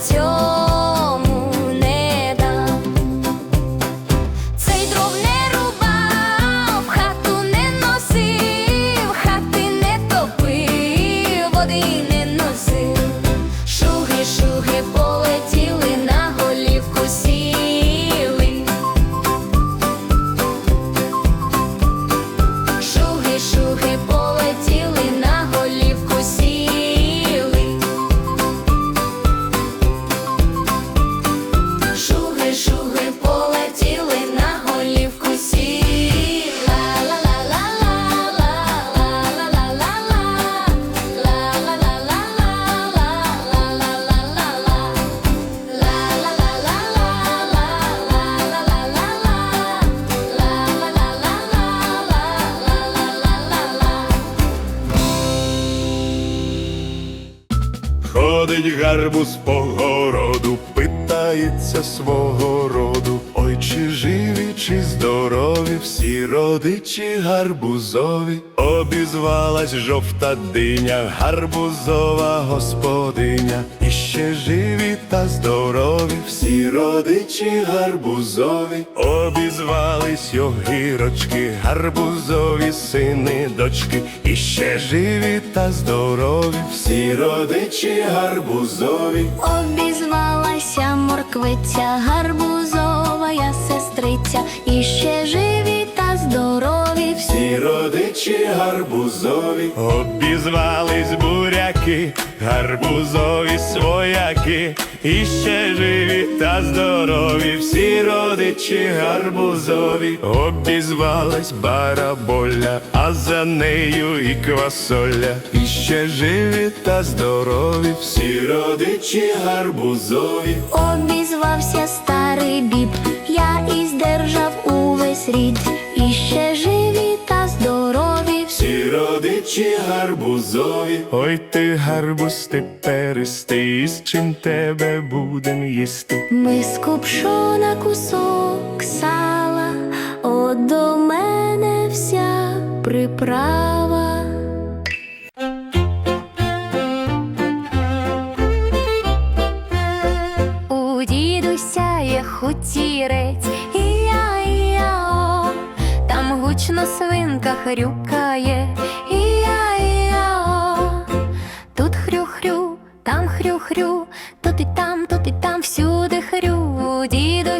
求 родичі гарбузові. Обізвалась жовта диня, гарбузова господиня. І ще живі та здорові, всі родичі гарбузові. Обізвались огірочки, гарбузові сини, дочки. І ще живі та здорові, всі родичі гарбузові. Обізвалася морквиця, гарбузова сестриця, і ще родичі гарбузові, обізвались буряки, гарбузові свояки, і ще живі та здорові, всі родичі гарбузові, обізвалась бараболя, а за нею і квасоля, і ще живі та здорові, всі родичі гарбузові. Обізвався старий біб, я і здержав увесь рід, і ще родичі гарбузові. Ой ти гарбуз ти перестий, з чим тебе будем їсти. Ми скупшу на кусок сала, от до мене вся приправа. У дідуся є хутірець, гучно свинка хрюкає,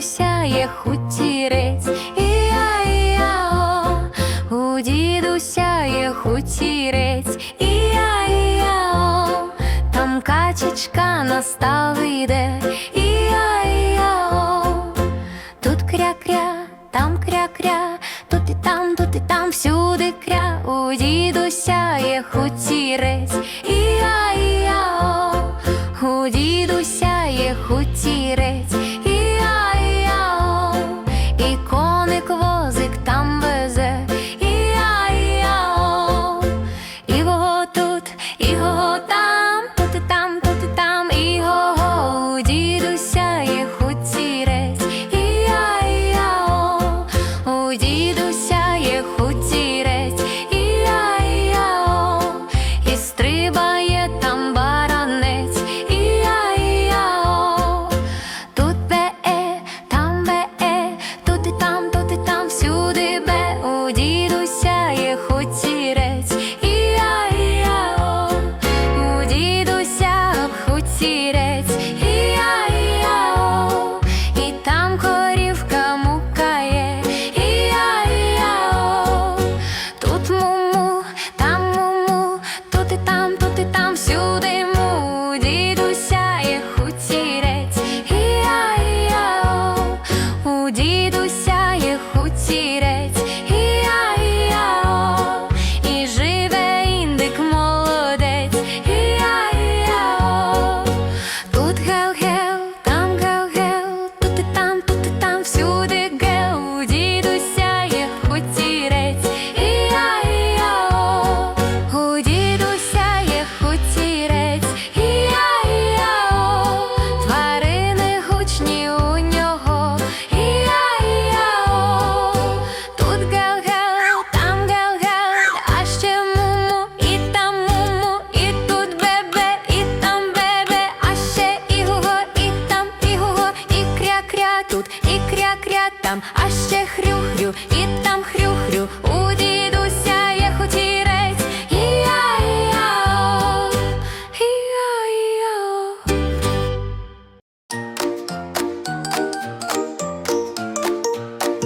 є хутірець, і-я-і-я-о, у дідуся є хутірець, і-я-і-я-о, там качечка на став іде, і-я-і-я-о, тут кря-кря, там кря-кря, тут і там, тут і там всюди кря, у дідуся є хутірець, і-я-і-я-о, стрибає там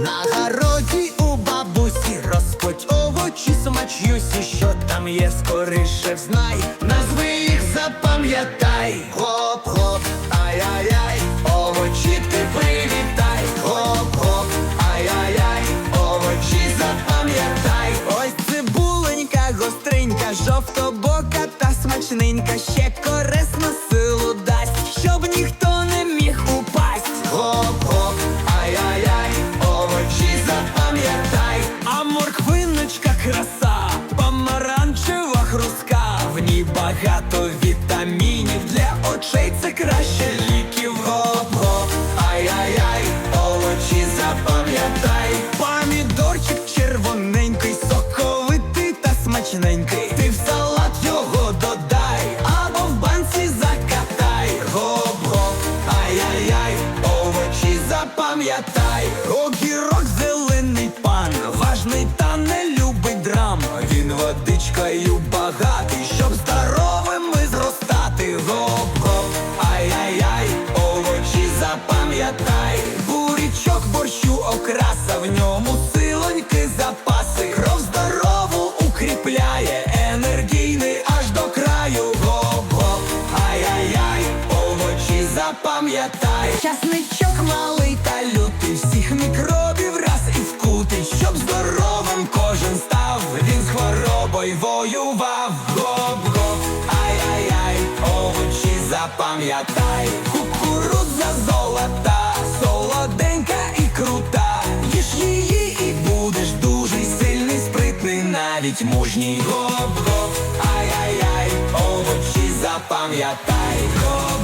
На городі у бабусі розпоть овочі смач'юсі, що там є, скоріше взнай, назви їх запам'ятай, Бочкою багатий, щоб здоровими зростати Гоп-гоп, ай-яй-яй, овочі запам'ятай, бурічок борщу окрас. Досить мужній гоп-гоп, ай-яй-яй, овочі запам'ятай. Гоп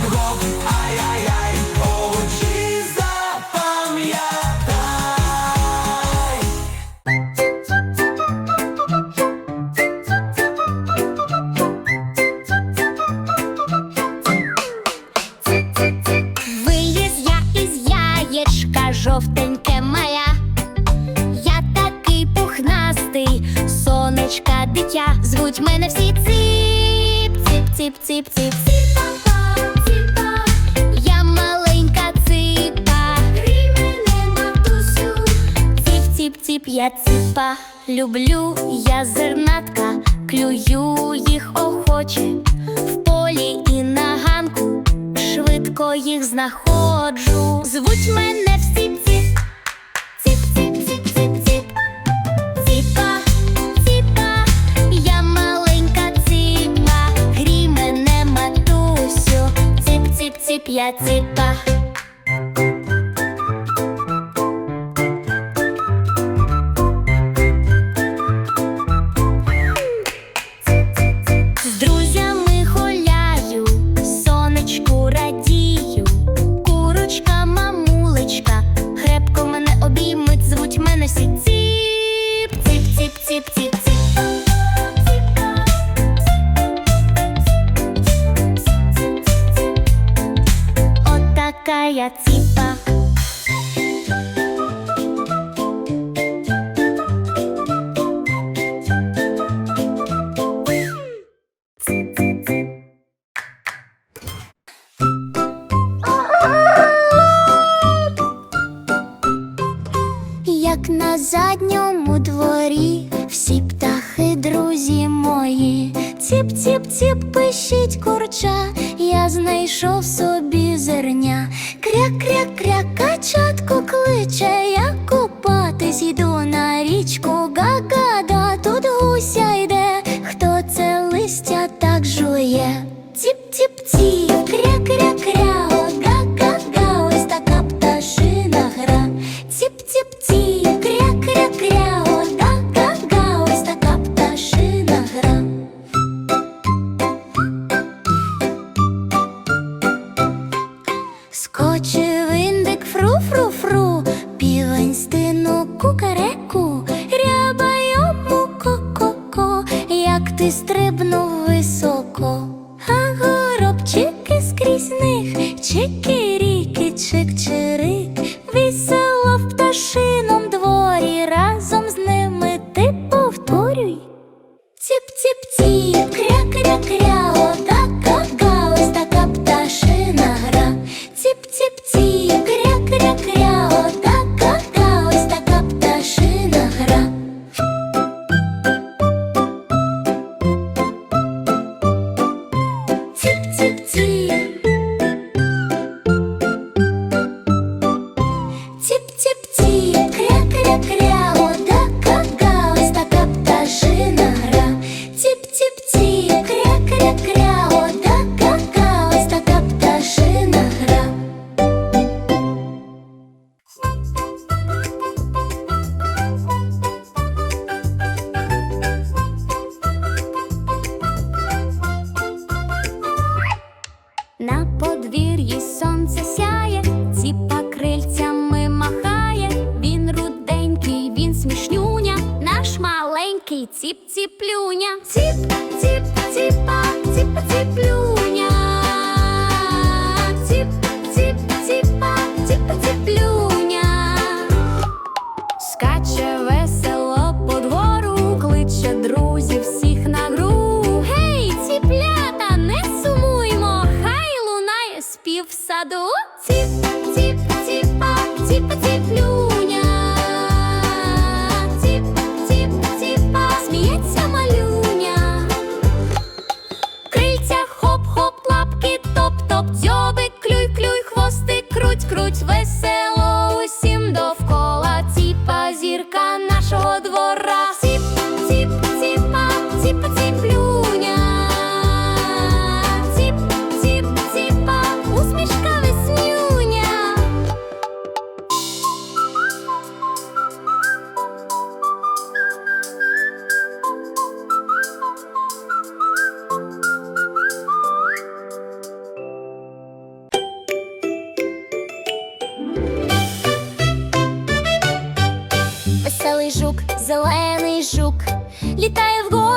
люблю я зернатка, клюю їх охоче, в полі і на ганку швидко їх знаходжу. Звуть мене всі ці, ці, ці, ці, ці, ці, ціпа, я маленька ціпа, грі мене матусю, ціп, ціп, ціп, я ціпа. як на задньому дворі, всі птахи, друзі мої, ціп, ціп, ціп, пищить курча, я знайшов собі зерня. Кря-кря-кря, качатку кличе, я купатись йду на такий ціп-ціплюня. Ціп, ціп, ціпа, ціпа, ціплюня. зелений жук літає вгору.